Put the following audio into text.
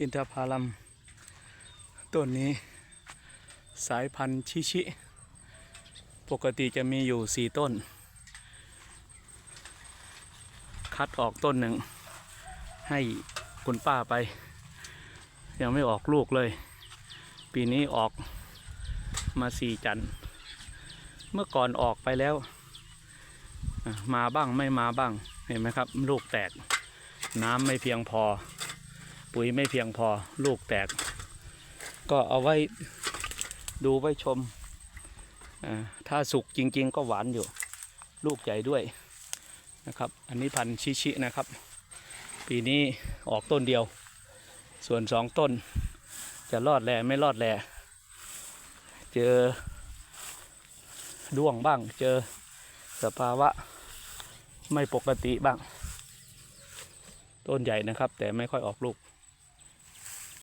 อินทผลัมต้นนี้สายพันธุ์ชิชิ ปกติจะมีอยู่สี่ต้น คัดออกต้นหนึ่ง ให้คุณป้าไป ยังไม่ออกลูกเลย ปีนี้ออกมาสี่จันทร์เมื่อก่อนออกไปแล้ว มาบ้างไม่มาบ้าง เห็นไหมครับ ลูกแตก น้ำไม่เพียงพอ ปุ๋ยไม่เพียงพอลูกแตก ก็เอาไว้ดูไว้ชม ถ้าสุกจริง ๆ ก็หวานอยู่ ลูกใหญ่ด้วยนะครับ อันนี้พันธุ์ชิชินะครับ ปีนี้ออกต้นเดียว ส่วนสองต้น จะรอดแลไม่รอดแลเจอด้วงบ้าง เจอสภาวะไม่ปกติบ้าง ต้นใหญ่นะครับ แต่ไม่ค่อยออกลูก